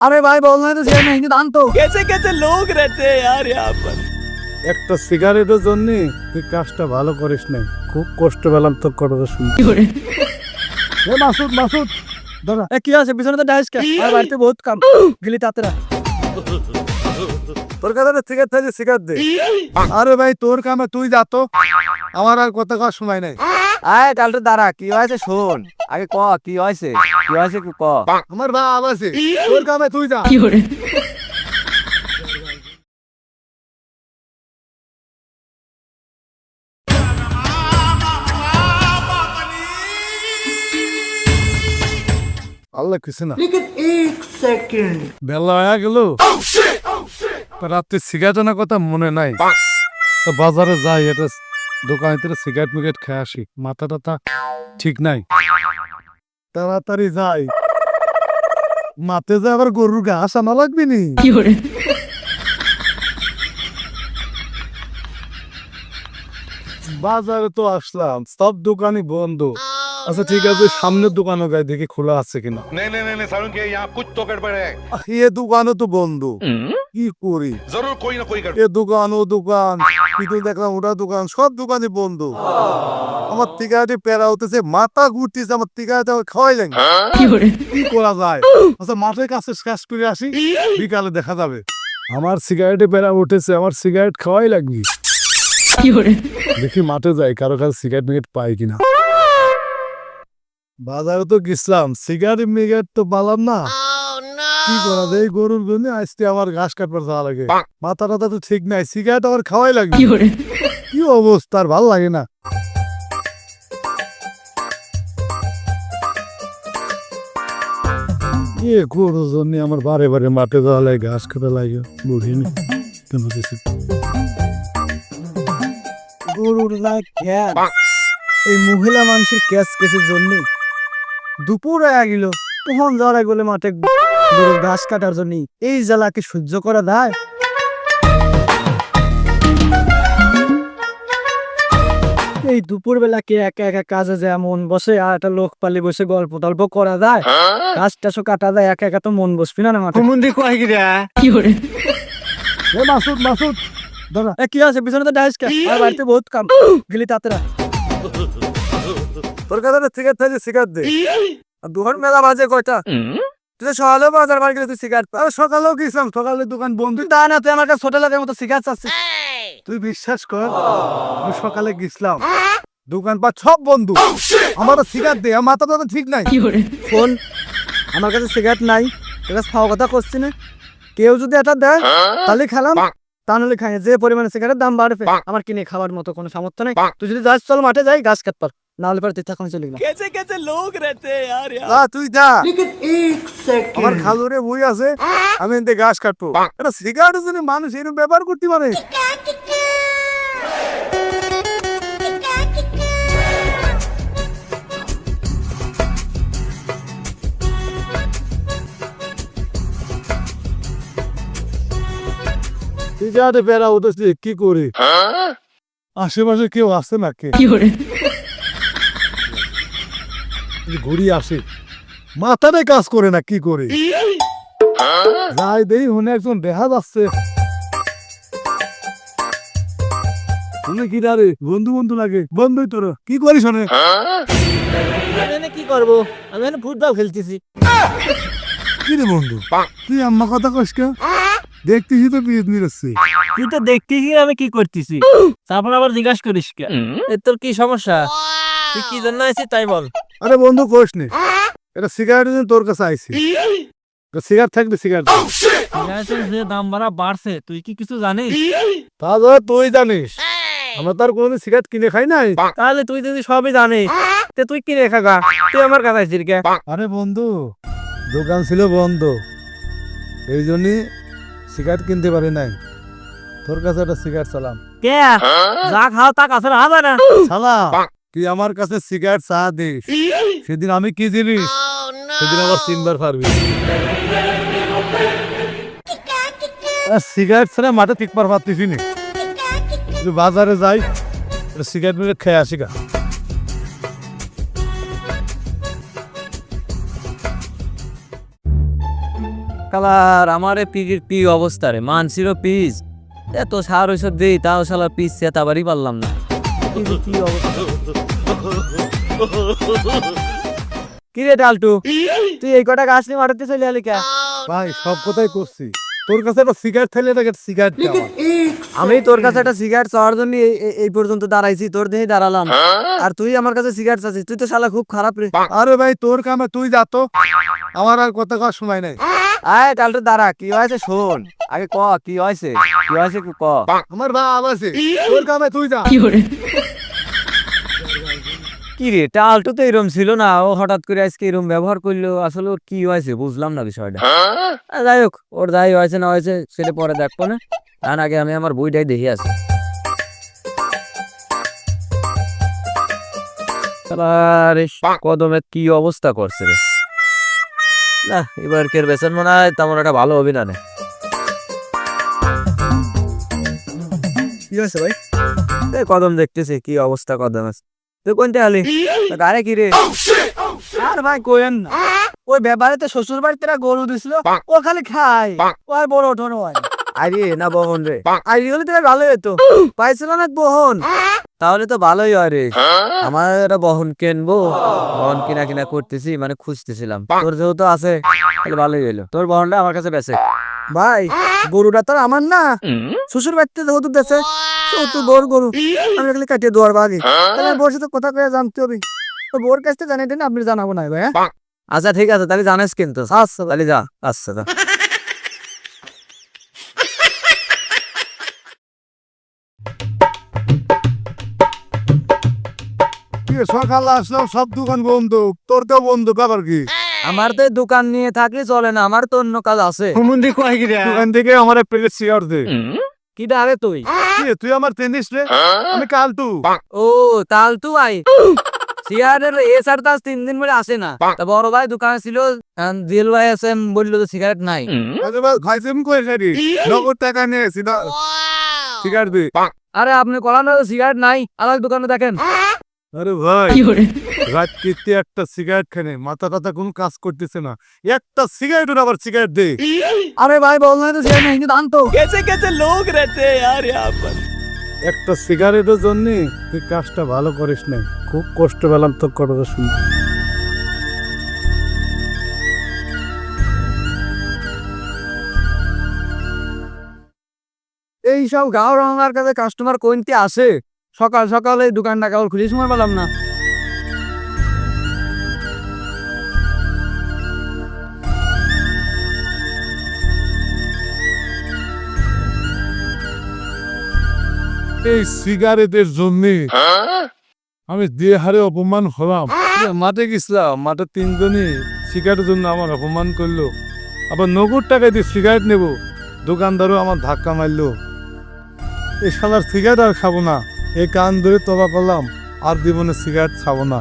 अरे भाई बोलना है तो सही नहीं दान तो कैसे कैसे लोग रहते हैं यार यहाँ पर একটা সিগারেটের জন্য তুই কাজটা ভালো করিস না খুব কষ্ট পেলাম তোর কথাটা শুনে এ মাসুদ মাসুদ দাঁড়া ए क्या से बिसोने तो डाइस क्या अरे बाड़ते बहुत कम गिली ताते रहा তোর কাছে ঠিক আছে শিকার দে। আরে ভাই তোর কামে তুই যা তো। আমার আর কথা কওয়ার সময় নাই। আয় কালটা দাঁড়া কি হয়েছে শোন। আগে ক কি হয়েছে? কি হয়েছে কি ক। আমার ভাব আছে তোর কামে তুই যা। আল্লাহ কিছু না। বেলা হয়ে গেল। তা রাত্রে সিগারেট আনার কথা মনে নাই। তো বাজারে যাই এটা দোকানে থেকে সিগারেট মিগারেট খেয়ে আসি। মাথা টাথা ঠিক নাই। তাড়াতাড়ি যাই। মাতে যে আবার গরুর ঘাস আনা লাগবে নি? বাজারে তো আসলাম সব দোকানই বন্ধ। আচ্ছা ঠিক আছে সামনের দোকানও গায়ে দেখি খোলা আছে কিনা नहीं नहीं नहीं नहीं सारुण के यहाँ कुछ तो गड़बड़ है আহ, এ দোকানও তো বন্ধ কি করি जरूर कोई ना कोई गड़बड़ এ দোকান ও দোকান কিন্তু দেখলাম ওটা দোকান সব দোকানই বন্ধ আমার টিকাটি পেরা হতেছে মাথা ঘুরতেছে আমার টিকাটি আমার খাওয়াই লাগে কি করা যায় আচ্ছা মাঠের কাছে শেষ করে আসি বিকালে দেখা যাবে আমার সিগারেটে পেরা উঠেছে আমার সিগারেট খাওয়াই লাগবে দেখি মাঠে যাই কারো কাছে সিগারেট মিগারেট পাই কিনা বাজারে তো গেছিলাম সিগারেট মিগারেট তো পালাম না। কি করা যায়? এই গরুর জন্য আজকে আমার ঘাস কাটবার যাওয়া লাগে। মাথা টাথা তো ঠিক নাই সিগারেট আমার খাওয়াই লাগবে। কি অবস্থা? আর ভালো লাগে না। এ গরুর জন্য আমার বারে বারে মাঠে যাওয়া লাগে ঘাস খেতে লাগে বুঝিনি কেন কিছু গরুর না এই মহিলা মানুষের ক্যাশ কেসের জন্য। দুপুর হয়ে গেল। তখন যাওয়া গেলে মাঠে গরুর ঘাস কাটার জন্য এই জ্বালাকে সহ্য করা দেয় এই দুপুর বেলা কে একা একা কাজে যায় মন বসে আর একটা লোক পালি বসে গল্প টল্প করা যায়? কাজ টাজও কাটা যায় একা একা তো মন বসবি না না মাঠে। এ মাসুদ মাসুদ দাঁড়া এ কি আছে? পিছনে তো ডাইস কে? আর বাড়িতে বহুত কাম। গিলি তাতে রা তোর কাছে সিগারেট থাকলে সিগারেট দে। দুপুর মেলা বাজে কয়টা? তুই সকালে বাজার বার গেলে তুই সিগারেট পা আরে সকালেও গেছিলাম সকালে দোকান বন্ধ। তুই দা না তুই আমার কাছে ছোট লোকের মতো সিগারেট চাচ্ছিস। তুই বিশ্বাস কর আমি সকালে গেছিলাম। দোকানপাট সব বন্ধু। আমার সিগারেট দে আমার মাথা তো ঠিক নাই। ফোন আমার কাছে সিগারেট নাই কাছে খাওয়া কথা করছি না। কেউ যদি এটা দেয় তাহলে খেলাম। তা নাহলে খাই যে পরিমাণে সিগারেট দাম বাড়বে আমার কিনে খাওয়ার মতো কোনো সামর্থ্য নেই। তুই যদি যাস চল মাঠে যাই গাছ কাট পার না হলে পরে তুই তখন চলে গেলাম कैसे कैसे लोग रहते हैं यार यहाँ যা তুই যা আমার খালুরে বই আছে আমি এতে ঘাস কাটবো এটা সিগারেটের জন্য মানুষ এরকম ব্যবহার করতে পারে সিগারেটে বেড়া উঠেছে কি করি আশেপাশে কেউ আছে না কে ঘুরি আসে মাথাটাই কাজ করে না কি করে? যাই দেই হনে একজন দেখা যাচ্ছে। তুমি কি রে বন্ধু বন্ধু লাগে। বন্ধুই তোর কি করিস কি করব? আমি এখানে ফুটবল খেলতেছি। কি রে বন্ধু তুই আম্মা কথা কস কে? দেখতেছি তো বিয়ে নিরচ্ছে তুই তো দেখতেছি আমি কি করতেছি? তারপর আবার জিজ্ঞাসা করিস কে? তোর কি সমস্যা? তুই কি জন্য আছিস তাই বল? আরে বন্ধু কোষ নে। এটা সিগারেটের জন্য তোর কাছে আইছি। সিগারেট থাকবে সিগারেট গ্যাসের যে দাম বাড়া বাড়ছে তুই কি কিছু জানিস? তা তুই জানিস। আমরা তার কোনোদিন সিগারেট কিনে খাই নাই। তাহলে তুই যদি সবই জানিস তে তুই কিনে খাগা। তুই আমার কাছে আসছিস কে আরে বন্ধু দোকান ছিল বন্ধ। এই জন্যই সিগারেট কিনতে পারি নাই। তোর কাছে একটা সিগারেট চালাম। কে? যা খাও তা কাছে যায় না। শালা তুই আমার কাছে সিগারেট চা দিস। সেদিন আমি কি জিনিস? সেদিন আবার চিনবার পারবি। সিগারেট ছাড়া মাঠে টিকবার পারতেছি নি। বাজারে যাই সিগারেট মিলে খেয়ে আসি গা। কালার আমারে পিগির পি অবস্থা রে? মানছিল পিস এত সার ওইসব দেই তাও শালা পিস চেতাবারই পারলাম না। কি অবস্থা? কি রে ডালটু তুই এই কটা গাছ নিয়ে মারাতে চলে কে? ভাই সব কথাই করছি। তোর কাছে একটা সিগারেট থাকলে একটা সিগারেট আমি তোর কাছে একটা সিগারেট চাওয়ার জন্য এই- পর্যন্ত দাঁড়াইছি তোর দেহে দাঁড়ালাম। আর তুই আমার কাছে সিগারেট চাচ্ছিস তুই তো শালা খুব খারাপ রে। আরে ভাই তোর কামে তুই যা তো। আমার আর কথা কওয়ার সময় নাই। আয় ডালটু দাঁড়া কি হয়েছে শোন। আগে ক কি হয়েছে? কি হয়েছে কি ক। আমার ভাব আছে। তোর কামে তুই যা। কি রে? টালটো তো এরম ছিল না। ও হঠাৎ করে আজকে এরম ব্যবহার করল। আসলে ওর কি হয়েছে বুঝলাম না বিষয়টা। যাই হোক ওর যাই হয়েছে না হয়েছে সেটা পরে দেখব না? তার আগে আমি আমার বইটাই দেখে আসি কদমের কি অবস্থা করছে রে? না এবার কের বেতন মনে হয় তেমন একটা ভালো হবে না কি হয়েছে ভাই? কদম দেখতেছি কি অবস্থা কদম? আছে তুই কোনটা আলি? গাড়ি কি রে আর ভাই কোয়েন না। ওই ব্যাপারে তো শ্বশুর বাড়িতে গরু দিছিল? ও খালি খায়। ও আর বড় ওঠো হয় না। আরে না বহন রে। আর হলে তো ভালো হতো পাইছিল না বহন। তাহলে তো ভালোই হয় রে। আমার একটা বহন কিনবো। বহন কিনা কিনা করতেছি মানে খুঁজতেছিলাম। তোর যেহেতু আছে তাহলে ভালোই হইল। তোর বহনটা আমার কাছে বেঁচে। ভাই গরুটা তো আমার না। শ্বশুর বাড়িতে যেহেতু দেশে তো বড় গরু আমি এগুলি কাটিয়ে দেওয়ার বাকি তাহলে বোর সাথে কথা কয়ে জানতে হবে তো বোর কাছ থেকে জানাই দেন আপনি জানাব না ভাই আচ্ছা ঠিক আছে তাহলে জানিস কিন্তু আচ্ছা তাহলে যা আচ্ছা যা। সকালে আসলাম সব দোকান বন্ধ। তোর তো বন্ধ ব্যাপার কি? আমার তো দোকান নিয়ে থাকলে চলে না আমার তো অন্য কাজ আছে। দোকান থেকে আমার প্লেট দে। কি আরে তুই? কি তুই আমার টেনিস রে? আমি কালতু। ও তালতু আই সিগারেটের এ স্যার তাস তিন দিন বলে আসে না। তা বড় ভাই দোকানে ছিল দিল ভাই আছে বলল তো সিগারেট নাই। খাইছিম কই সারি নগদ টাকা নিয়ে সিগারেট সিগার দে আরে আপনি কলান সিগারেট নাই। আলাদা দোকানে দেখেন। আরে ভাই রাত একটা সিগারেট খেলে মাথা টাথা কোনো কাজ করতেছে না। একটা সিগারেট আবার সিগারেট দে। আরে ভাই বল না তো সিগারেট দান তো কেসে কেসে লোক রেতে আর একটা সিগারেটের জন্য তুই কাজটা ভালো করিস না খুব কষ্ট পেলাম তো কথা শুনে। এইসব গাঁও রঙার কাছে কাস্টমার কোনটি আসে? সকাল সকালে দোকানটা কেবল খুলে সময় পেলাম না। এই সিগারেটের জন্য আমি দিয়ে হারে অপমান হলাম। মাঠে গেছিলাম মাঠে তিনজনই সিগারেটের জন্য আমার অপমান করল। আবার নগদ টাকা দিয়ে সিগারেট নেব দোকানদারও আমার ধাক্কা মারলো। এই শালার সিগারেট আর খাব না। এই কান ধরে তবা করলাম আর জীবনে সিগারেট ছাবো না।